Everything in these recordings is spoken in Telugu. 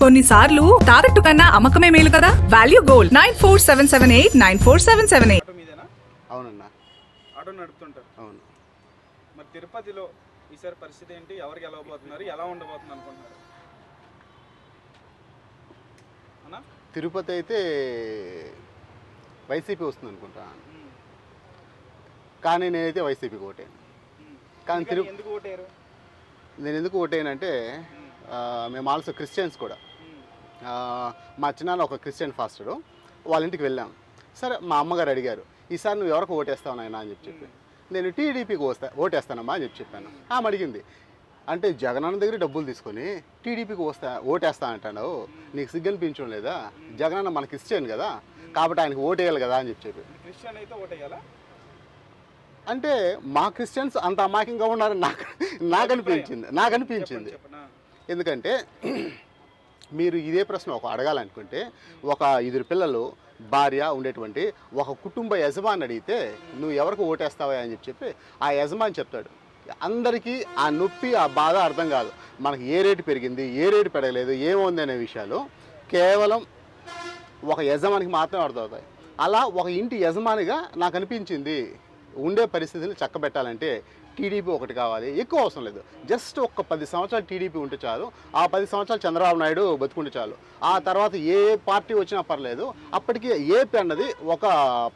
కొన్నిసార్లు తాకట్టు కన్నా అమ్మకమే మేలు కదా? Value gold nine four seven seven eight nine four seven seven eight అవునన్నా. ఆటో నడుపుతుంటారు. అవును. మరి తిరుపతిలో ఈసారి పరిస్థితి ఏంటి? ఎవరికి గెలవబోతున్నారు ఎలా ఉండబోతుంది అనుకుంటున్నారు? అన్నా? తిరుపతి అయితే వైసీపీ వస్తుంది అనుకుంటా. కానీ నేనైతే వైసీపీకి ఓటాను. కానీ తిరు ఎందుకు ఓటారు నేను ఎందుకు ఓటానంటే ఆ, మేము ఆల్సో క్రిస్టియన్స్ కూడా. మా చిన్నాన్న ఒక క్రిస్టియన్ ఫాస్టరు వాళ్ళ ఇంటికి వెళ్ళాం. సరే మా అమ్మగారు అడిగారు ఈసారి నువ్వు ఎవరికి ఓటేస్తావు నాయనా? అని చెప్పి చెప్పి. నేను టీడీపీకి వస్తా ఓటేస్తానమ్మా అని చెప్పి చెప్పాను. ఆమె అడిగింది అంటే జగనన్న దగ్గర డబ్బులు తీసుకొని టీడీపీకి వస్తా ఓటేస్తా అంటాడు నీకు సిగ్గు అనిపించడం లేదా? జగనన్న మనకి క్రిస్టియన్ కదా కాబట్టి ఆయనకి ఓటేయాలి కదా? అని చెప్పి చెప్పి. క్రిస్టియన్ అయితే ఓటేయాలా? అంటే మా క్రిస్టియన్స్ అంత అమాయకంగా ఉన్నారని నాకు నాకు అనిపించింది నాకు అనిపించింది. ఎందుకంటే మీరు ఇదే ప్రశ్న ఒక అడగాలనుకుంటే ఒక ఇద్దరు పిల్లలు భార్య ఉండేటువంటి ఒక కుటుంబ యజమాని అడిగితే నువ్వు ఎవరికి ఓటేస్తావా? అని చెప్పి చెప్పి ఆ యజమాని చెప్తాడు. అందరికీ ఆ నొప్పి ఆ బాధ అర్థం కాదు. మనకి ఏ రేటు పెరిగింది ఏ రేటు పెరగలేదు ఏముంది అనే విషయాలు కేవలం ఒక యజమానికి మాత్రమే అర్థమవుతాయి. అలా ఒక ఇంటి యజమానిగా నాకు అనిపించింది. ఉండే పరిస్థితిని చక్కబెట్టాలంటే టీడీపీ ఒకటి కావాలి. ఎక్కువ అవసరం లేదు. జస్ట్ ఒక్క పది సంవత్సరాలు టీడీపీ ఉంటే చాలు. ఆ పది సంవత్సరాలు చంద్రబాబు నాయుడు బతుకుంటే చాలు. ఆ తర్వాత ఏ పార్టీ వచ్చినా పర్లేదు. అప్పటికి ఏపీ అన్నది ఒక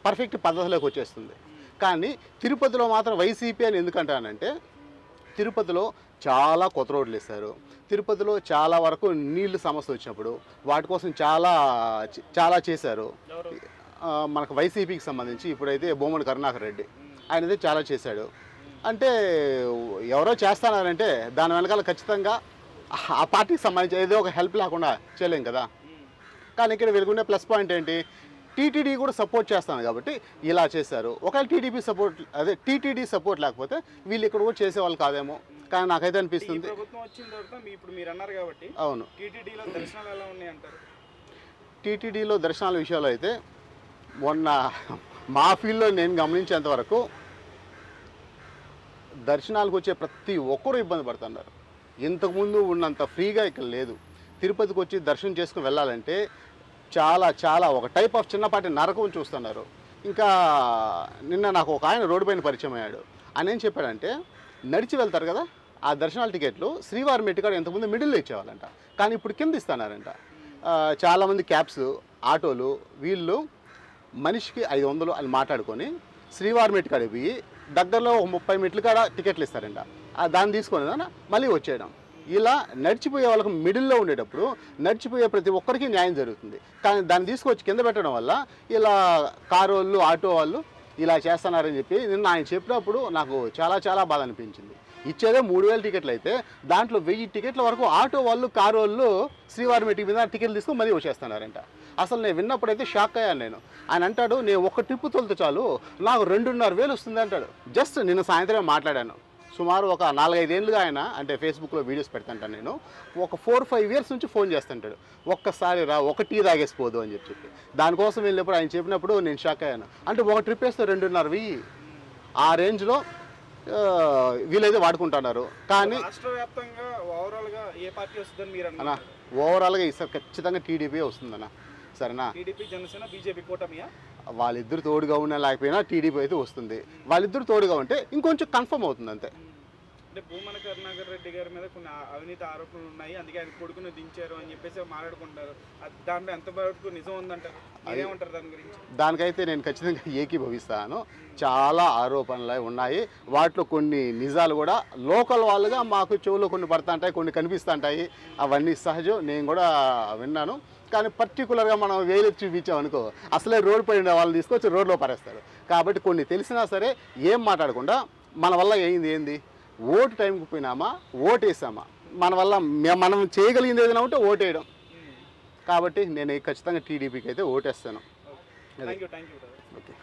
పర్ఫెక్ట్ పద్ధతిలోకి వచ్చేస్తుంది. కానీ తిరుపతిలో మాత్రం వైసీపీ అని ఎందుకంటానంటే తిరుపతిలో చాలా కొత్త రోడ్లు వేస్తారు తిరుపతిలో చాలా వరకు నీళ్ళు సమస్య వచ్చినప్పుడు వాటి కోసం చాలా చాలా చేశారు. మనకు వైసీపీకి సంబంధించి ఇప్పుడైతే బొమ్మడి కరుణాకర్ రెడ్డి. ఆయనదే చాలా చేశాడు. అంటే ఎవరో చేస్తున్నారంటే దాని వెనకాల ఖచ్చితంగా ఆ పార్టీకి సంబంధించి ఏదో ఒక హెల్ప్ లేకుండా చేయలేం కదా. కానీ ఇక్కడ వెలుగునే ప్లస్ పాయింట్ ఏంటి? టీటీడీ కూడా సపోర్ట్ చేస్తాను కాబట్టి ఇలా చేశారు. ఒకవేళ టీడీపీ సపోర్ట్ అదే టీటీడీ సపోర్ట్ లేకపోతే వీళ్ళు ఇక్కడ కూడా చేసేవాళ్ళు కాదేమో. కానీ నాకైతే అనిపిస్తుంది. అవును. టీటీడీలో దర్శనాల విషయంలో అయితే మొన్న మా ఫీల్డ్లో నేను గమనించేంత వరకు దర్శనాలకు వచ్చే ప్రతి ఒక్కరూ ఇబ్బంది పడుతున్నారు. ఇంతకుముందు ఉన్నంత ఫ్రీగా ఇక్కడ లేదు. తిరుపతికి వచ్చి దర్శనం చేసుకుని వెళ్ళాలంటే చాలా చాలా ఒక టైప్ ఆఫ్ చిన్నపాటి నరకం చూస్తున్నారు. ఇంకా నిన్న నాకు ఒక ఆయన రోడ్డు పైన పరిచయం అయ్యాడు. ఆయన ఏం చెప్పాడంటే నడిచి వెళ్తారు కదా ఆ దర్శనాల టికెట్లు శ్రీవారి మెట్టికాడ ఇంతకుముందు మిడిల్లో ఇచ్చేవాళ్ళంట. కానీ ఇప్పుడు కింద ఇస్తున్నారంట. చాలామంది క్యాబ్స్ ఆటోలు వీళ్ళు మనిషికి ఐదు వందలు అని మాట్లాడుకొని శ్రీవారి మెట్టు కాడికి పోయి దగ్గరలో ఒక ముప్పై మెట్లు కాడ టికెట్లు ఇస్తారంట. దాన్ని తీసుకొని మళ్ళీ వచ్చేయడం. ఇలా నడిచిపోయే వాళ్ళకి మిడిల్లో ఉండేటప్పుడు నడిచిపోయే ప్రతి ఒక్కరికి న్యాయం జరుగుతుంది. కానీ దాన్ని తీసుకొచ్చి కింద పెట్టడం వల్ల ఇలా కారు వాళ్ళు ఆటో వాళ్ళు ఇలా చేస్తున్నారని చెప్పి నిన్న ఆయన చెప్పినప్పుడు నాకు చాలా చాలా బాధ అనిపించింది. ఇచ్చేదే మూడు వేల టికెట్లు అయితే దాంట్లో వెయ్యి టికెట్ల వరకు ఆటో వాళ్ళు కారు వాళ్ళు శ్రీవారి మీటింగ్ మీద టికెట్లు తీసుకొని మళ్ళీ వచ్చేస్తున్నారంట. అసలు నేను విన్నప్పుడైతే షాక్ అయ్యాను నేను. ఆయన అంటాడు నేను ఒక ట్రిప్ తోలితే చాలు నాకు రెండున్నర వేలు వస్తుంది అంటాడు. జస్ట్ నిన్న సాయంత్రం మాట్లాడాను. సుమారు ఒక నాలుగైదేళ్ళుగా ఆయన అంటే ఫేస్బుక్లో వీడియోస్ పెడతాంటాను నేను ఒక ఫోర్ ఫైవ్ ఇయర్స్ నుంచి ఫోన్ చేస్తుంటాడు. ఒక్కసారి రా ఒక టీ తాగేసిపోదు అని చెప్పి చెప్పి. దానికోసం వెళ్ళినప్పుడు ఆయన చెప్పినప్పుడు నేను షాక్ అయ్యాను. అంటే ఒక ట్రిప్ వేస్తే రెండున్నర వెయ్యి. ఆ రేంజ్లో వీళ్ళైతే వాడుకుంటున్నారు. కానీ అన్న ఓవరాల్గా ఈసారి ఖచ్చితంగా టీడీపీ వస్తుందన్న. సరేనా? వాళ్ళిద్దరు తోడుగా ఉన్నా లేకపోయినా టీడీపీ అయితే వస్తుంది. వాళ్ళిద్దరు తోడుగా ఉంటే ఇంకొంచెం కన్ఫర్మ్ అవుతుంది అంతే. అంటే భూమన కరుణాకర్ రెడ్డి గారి మీద కొన్ని అవినీతి ఆరోపణలు ఉన్నాయి. అందుకే ఆయన కొడుకును దించారు అని చెప్పేసి మాట్లాడుకుంటారు దాంట్లో ఎంత వరకు నిజం ఉందంటారు? మీరేమంటారు దాని గురించి? దానికైతే నేను ఖచ్చితంగా ఏకీభవిస్తాను. చాలా ఆరోపణలు ఉన్నాయి. వాటిలో కొన్ని నిజాలు కూడా లోకల్ వాళ్ళుగా మాకు చెవులో కొన్ని పడుతుంటాయి కొన్ని కనిపిస్తుంటాయి. అవన్నీ సహజం. నేను కూడా విన్నాను. కానీ పర్టికులర్గా మనం వేలు చూపించామనుకో అసలే రోడ్ పైన వాళ్ళని తీసుకొచ్చి రోడ్లో పరేస్తారు. కాబట్టి కొన్ని తెలిసినా సరే ఏం మాట్లాడకుండా మన వల్ల ఏంది ఏంది? ఓటు టైంకి పోయినామా? ఓటు వేసామా మన వల్ల మనం చేయగలిగింది ఏదైనా ఉంటే ఓటేయడం. కాబట్టి నేను ఖచ్చితంగా టీడీపీకి అయితే ఓటేస్తాను. ఓకే.